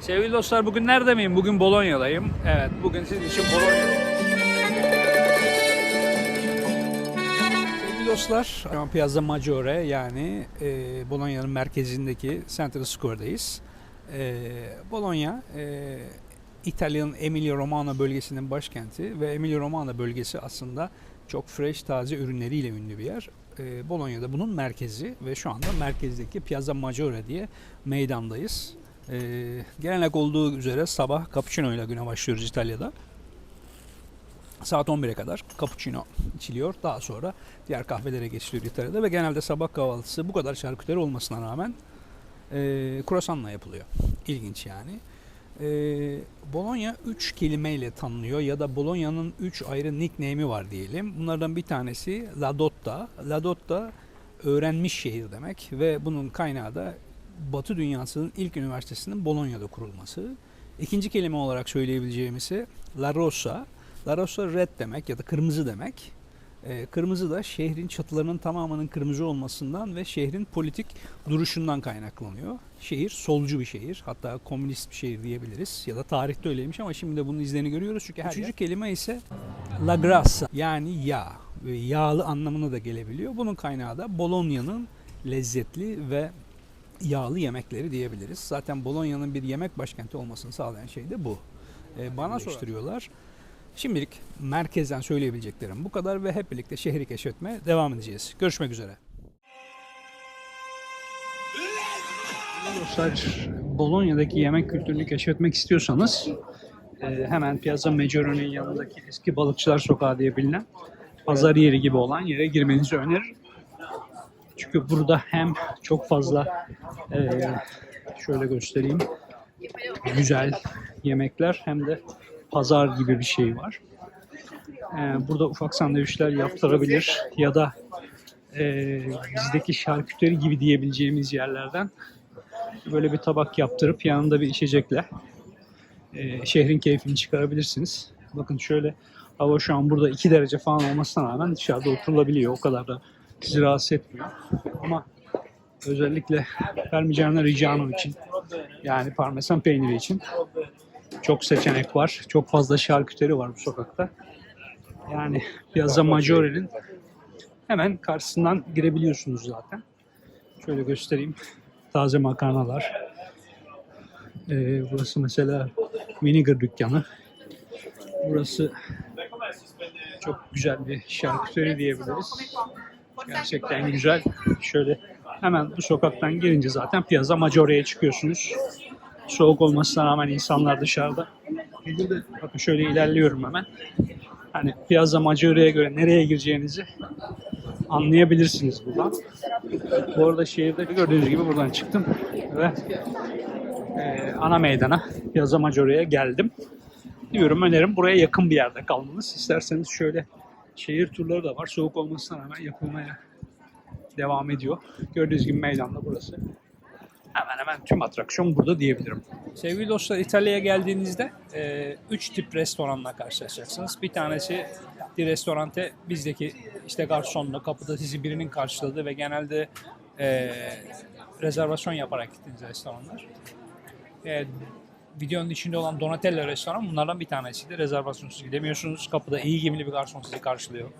Sevgili dostlar bugün nerede miyim? Bugün Bolonya'dayım. Evet bugün sizin için Bolonya'dayım. Sevgili dostlar şu an Piazza Maggiore yani e, Bolonya'nın merkezindeki Central Square'dayız. E, Bologna e, İtalya'nın Emilia Romagna bölgesinin başkenti ve Emilia Romagna bölgesi aslında çok fresh taze ürünleriyle ünlü bir yer. E, Bolonya'da bunun merkezi ve şu anda merkezdeki Piazza Maggiore diye meydandayız. E, gelenek olduğu üzere sabah cappuccino ile güne başlıyoruz İtalya'da. Saat 11'e kadar cappuccino içiliyor. Daha sonra diğer kahvelere geçiliyor İtalya'da ve genelde sabah kahvaltısı bu kadar şarküteri olmasına rağmen e, kruvasanla yapılıyor. İlginç yani. E, Bologna 3 kelimeyle tanınıyor ya da Bologna'nın 3 ayrı nickname'i var diyelim. Bunlardan bir tanesi La Dotta. La Dotta öğrenmiş şehir demek ve bunun kaynağı da Batı dünyasının ilk üniversitesinin Bologna'da kurulması. İkinci kelime olarak söyleyebileceğimiz ise La Rosa. La Rosa red demek ya da kırmızı demek. Ee, kırmızı da şehrin çatılarının tamamının kırmızı olmasından ve şehrin politik duruşundan kaynaklanıyor. Şehir solcu bir şehir. Hatta komünist bir şehir diyebiliriz. Ya da tarihte öyleymiş ama şimdi de bunun izlerini görüyoruz. Çünkü her Üçüncü kelime ise la grassa yani yağ. Yağlı anlamına da gelebiliyor. Bunun kaynağı da Bologna'nın lezzetli ve yağlı yemekleri diyebiliriz. Zaten Bologna'nın bir yemek başkenti olmasını sağlayan şey de bu. Ee, bana soruşturuyorlar. Şimdilik merkezden söyleyebileceklerim bu kadar ve hep birlikte şehri keşfetmeye devam edeceğiz. Görüşmek üzere. Dostlar, Bolonya'daki yemek kültürünü keşfetmek istiyorsanız e, hemen Piazza Maggiore'nin yanındaki eski balıkçılar sokağı diye bilinen pazar yeri gibi olan yere girmenizi öneririm. Çünkü burada hem çok fazla e, şöyle göstereyim güzel yemekler hem de pazar gibi bir şey var. E, burada ufak sandviçler yaptırabilir ya da e, bizdeki şarküteri gibi diyebileceğimiz yerlerden böyle bir tabak yaptırıp yanında bir içecekle e, şehrin keyfini çıkarabilirsiniz. Bakın şöyle hava şu an burada 2 derece falan olmasına rağmen dışarıda oturulabiliyor. O kadar da sizi rahatsız etmiyor. Ama özellikle Parmigiano Reggiano için yani parmesan peyniri için çok seçenek var. Çok fazla şarküteri var bu sokakta. Yani Piazza Maggiore'nin hemen karşısından girebiliyorsunuz zaten. Şöyle göstereyim. Taze makarnalar. Ee, burası mesela vinegar dükkanı. Burası çok güzel bir şarküteri diyebiliriz. Gerçekten güzel. Şöyle hemen bu sokaktan girince zaten Piazza Maggiore'ye çıkıyorsunuz. Soğuk olmasına rağmen insanlar dışarıda. Bakın şöyle ilerliyorum hemen. Hani Piazza Maggiore'ye göre nereye gireceğinizi anlayabilirsiniz buradan. Bu arada şehirde gördüğünüz gibi buradan çıktım ve e, ana meydana Piazza Maggiore'ye geldim. Diyorum önerim buraya yakın bir yerde kalmanız. İsterseniz şöyle şehir turları da var. Soğuk olmasına rağmen yapılmaya devam ediyor. Gördüğünüz gibi meydanda burası. Hemen hemen tüm atraksiyon burada diyebilirim. Sevgili dostlar İtalya'ya geldiğinizde 3 tip restoranla karşılaşacaksınız. Bir tanesi bir restorante bizdeki işte garsonla kapıda sizi birinin karşıladığı ve genelde e, rezervasyon yaparak gittiğiniz restoranlar. E, videonun içinde olan Donatello restoran bunlardan bir tanesiydi. Rezervasyonsuz gidemiyorsunuz. Kapıda iyi giyimli bir garson sizi karşılıyor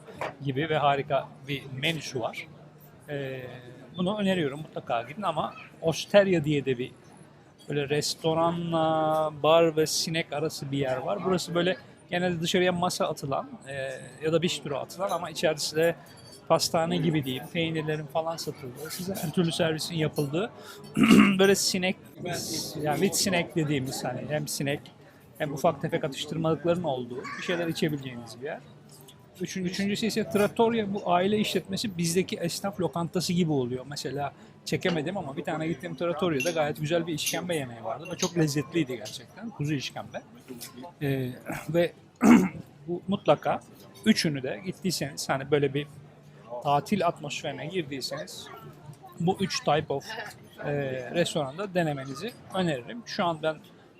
gibi ve harika bir menüsü var. Ee, bunu öneriyorum mutlaka gidin ama Osteria diye de bir böyle restoranla bar ve sinek arası bir yer var. Burası böyle genelde dışarıya masa atılan e, ya da bistro atılan ama içerisi de pastane gibi diyeyim. Peynirlerin falan satıldığı, size her türlü servisin yapıldığı böyle sinek yani with sinek dediğimiz hani hem sinek hem ufak tefek atıştırmalıkların olduğu bir şeyler içebileceğiniz bir yer. Üçüncü, üçüncüsü ise Trattoria bu aile işletmesi bizdeki esnaf lokantası gibi oluyor. Mesela çekemedim ama bir tane gittiğim Trattoria'da gayet güzel bir işkembe yemeği vardı ve çok lezzetliydi gerçekten. Kuzu işkembe. Ee, ve bu mutlaka üçünü de gittiyseniz hani böyle bir tatil atmosferine girdiyseniz bu üç type of e, restoranda denemenizi öneririm. Şu an ben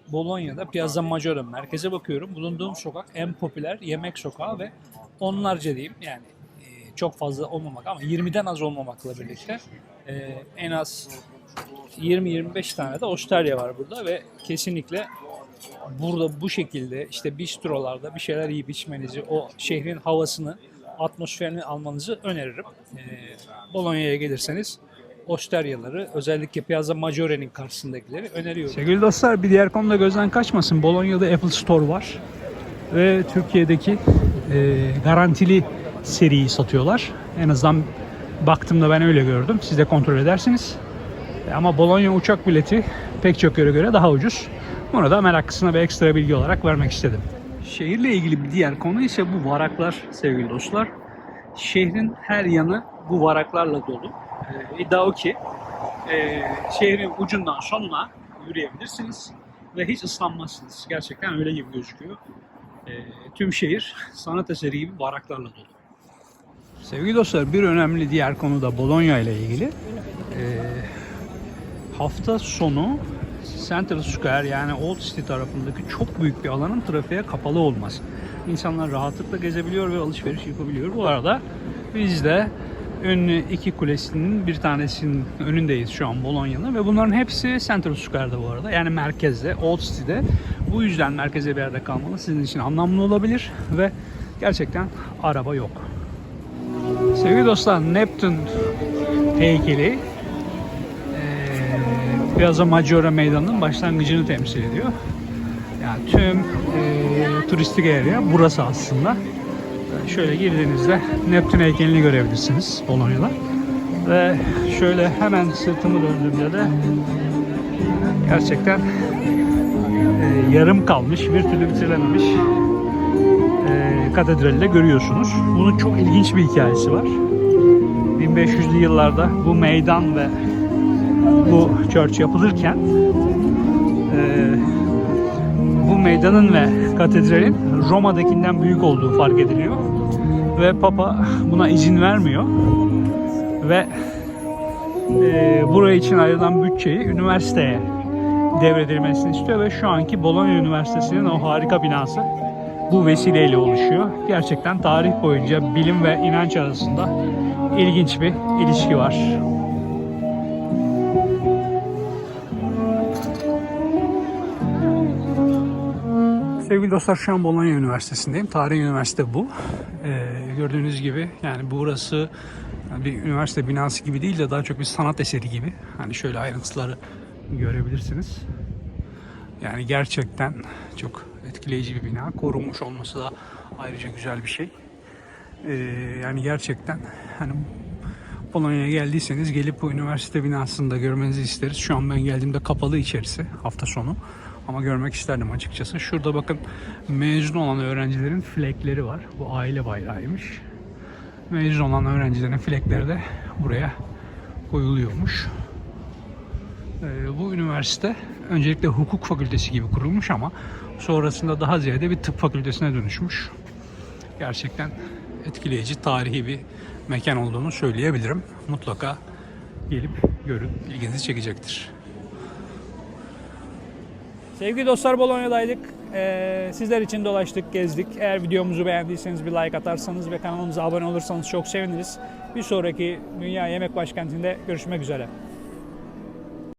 Bolonya'da Piazza Maggiore merkeze bakıyorum. Bulunduğum sokak en popüler yemek sokağı ve onlarca diyeyim yani e, çok fazla olmamak ama 20'den az olmamakla birlikte e, en az 20-25 tane de Osterya var burada ve kesinlikle burada bu şekilde işte bistrolarda bir şeyler yiyip içmenizi, o şehrin havasını, atmosferini almanızı öneririm. Ee, Bologna'ya gelirseniz Osteryaları, özellikle Piazza Maggiore'nin karşısındakileri öneriyorum. Sevgili dostlar bir diğer konuda gözden kaçmasın. Bologna'da Apple Store var ve Türkiye'deki e, garantili seriyi satıyorlar. En azından baktığımda ben öyle gördüm. Siz de kontrol edersiniz. E, Ama Bologna uçak bileti pek çok yere göre daha ucuz. Bunu da meraklısına bir ekstra bilgi olarak vermek istedim. Şehirle ilgili bir diğer konu ise bu varaklar sevgili dostlar. Şehrin her yanı bu varaklarla dolu. Ee, iddia o ki e, şehrin ucundan sonuna yürüyebilirsiniz ve hiç ıslanmazsınız. Gerçekten öyle gibi gözüküyor. Ee, tüm şehir sanat eseri gibi varaklarla dolu. Sevgili dostlar bir önemli diğer konu da Bologna ile ilgili. Ee, hafta sonu Central Square yani Old City tarafındaki çok büyük bir alanın trafiğe kapalı olması. İnsanlar rahatlıkla gezebiliyor ve alışveriş yapabiliyor. Bu arada biz de ünlü iki kulesinin bir tanesinin önündeyiz şu an Bologna'nın ve bunların hepsi Central Square'da bu arada. Yani merkezde, Old City'de. Bu yüzden merkeze bir yerde kalmalı sizin için anlamlı olabilir ve gerçekten araba yok. Sevgili dostlar Neptün heykeli Piazza Maggiore Meydanı'nın başlangıcını temsil ediyor. Yani tüm e, turistik area burası aslında. Şöyle girdiğinizde Neptün heykelini görebilirsiniz Bologna'da. Ve şöyle hemen sırtımı döndüğümde de gerçekten e, yarım kalmış, bir türlü bitirilememiş e, katedrali de görüyorsunuz. Bunun çok ilginç bir hikayesi var. 1500'lü yıllarda bu meydan ve bu church yapılırken e, bu meydanın ve katedralin Roma'dakinden büyük olduğu fark ediliyor. Ve Papa buna izin vermiyor. Ve e, buraya için ayrılan bütçeyi üniversiteye devredilmesini istiyor ve şu anki Bologna Üniversitesi'nin o harika binası bu vesileyle oluşuyor. Gerçekten tarih boyunca bilim ve inanç arasında ilginç bir ilişki var. Sevgili dostlar şu an Bologna Üniversitesi'ndeyim. Tarihi üniversite bu. Ee, gördüğünüz gibi yani burası bir üniversite binası gibi değil de daha çok bir sanat eseri gibi. Hani şöyle ayrıntıları görebilirsiniz. Yani gerçekten çok etkileyici bir bina. Korunmuş olması da ayrıca güzel bir şey. Ee, yani gerçekten hani Polonya'ya geldiyseniz gelip bu üniversite binasını da görmenizi isteriz. Şu an ben geldiğimde kapalı içerisi hafta sonu. Ama görmek isterdim açıkçası. Şurada bakın mezun olan öğrencilerin flekleri var. Bu aile bayrağıymış. Mezun olan öğrencilerin flekleri de buraya koyuluyormuş. Ee, bu üniversite öncelikle hukuk fakültesi gibi kurulmuş ama sonrasında daha ziyade bir tıp fakültesine dönüşmüş. Gerçekten etkileyici, tarihi bir mekan olduğunu söyleyebilirim. Mutlaka gelip görün, ilginizi çekecektir. Sevgili dostlar Bolonya'daydık. Ee, sizler için dolaştık, gezdik. Eğer videomuzu beğendiyseniz bir like atarsanız ve kanalımıza abone olursanız çok seviniriz. Bir sonraki Dünya Yemek Başkenti'nde görüşmek üzere.